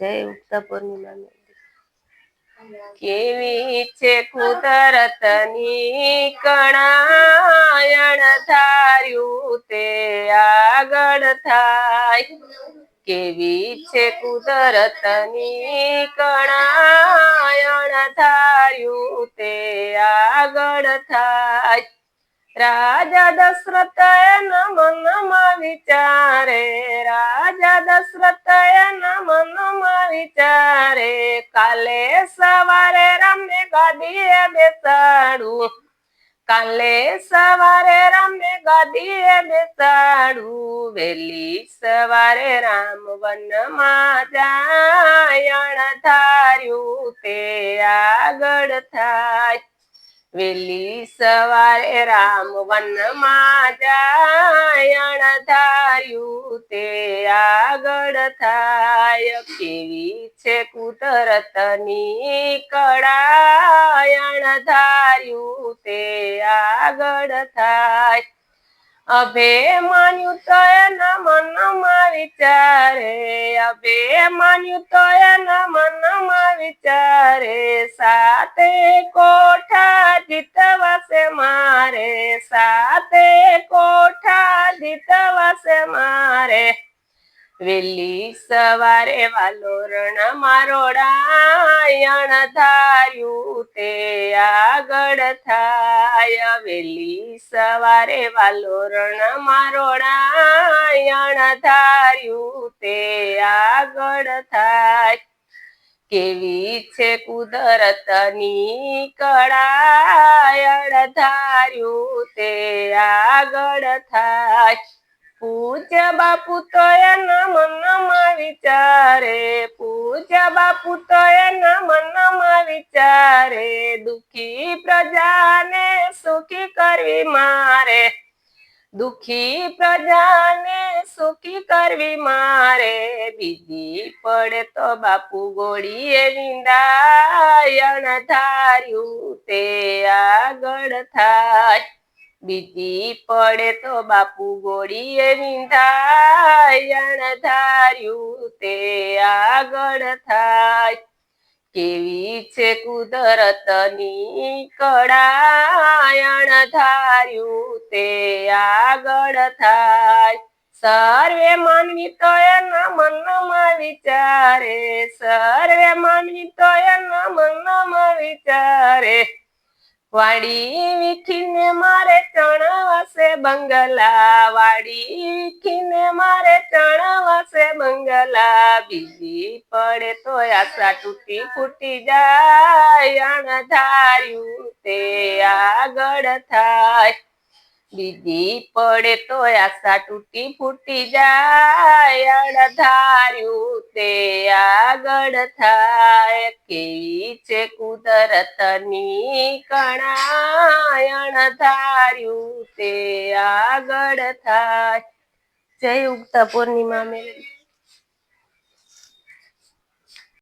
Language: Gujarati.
જય ઉગતા પૂર્ણિમા કેવી છે કુદરતની કણાયણ ધાર્યું તે આગળ થાય. કેવી છે કુદરતની કણાયણ ધાર્યું તે આગળ થાય. રાજા દશરથ મનમાં વિચારે રાજા દશરથ એના મનમાં વિચારે કાલે સવારે રામને ગાદીએ બેસાડું કાલે સવારે રામને ગાદીએ બેસાડું વેલી સવારે રામ વનમાં જાયણ ધાર્યું, તે આગળ થાય. વેલી સવારે રામ વનમાં જાયણ ધાર્યું તે આગળ થાય કેવી છે કુદરતની કળાયણ ધાર્યું તે આગળ થાય અભે માન્યું તો એના મનમાં વિચારે અભે માન્યું તો એના મનમાં વિચારે સાતે કોઠા જીતવાસે મારે સાતે કોઠા જીતવાસે મારે. વેલી સવારે વાલોરણ મારોડાયણ ધાર્યું તે આગળ થાય. વેલી સવારે વાલોરણ મારોડાયણ ધાર્યું તે આગળ થાય. કેવી છે કુદરતની કળાયણ ધાર્યું તે આગળ થાય. પૂજ્ય બાપુ તો એ એના મનમાં વિચારે. પૂજ્ય બાપુ તો એના મનમાં વિચારે. દુખી પ્રજાને સુખી કરવી મારે. દુખી પ્રજાને સુખી કરવી મારે. બીજી પડે તો બાપુ ગોળીએ વિંદાયણ ધાર્યું તે આગળ થાય. બીજી પડે તો બાપુ ગોળીએ વિંધાયણ ધાર્યું તે આગળ થાય. કેવી છે કુદરતની કળાયણ ધાર્યું તે આગળ થાય. સર્વે માનવી તો એના મનમાં વિચારે, સર્વે માનવી તો એના મનમાં વિચારે. વાડી વીખીને મારે ચણવાસે બંગલા, વાડી વીખીને મારે ચણવાસે બંગલા. બીજી પડે તો આશા તૂટી ફૂટી જાય, અણધાર્યું તે આગળ થાય. બીજી પડે તો આશા તૂટી ફૂટી જાય અડધાર્યું તે આગળ થાય. કેવી છે કુદરતની કણાયણ ધાર્યું તે આગળ થાય. જય ઉગતા પૂર્ણિમા મેળવી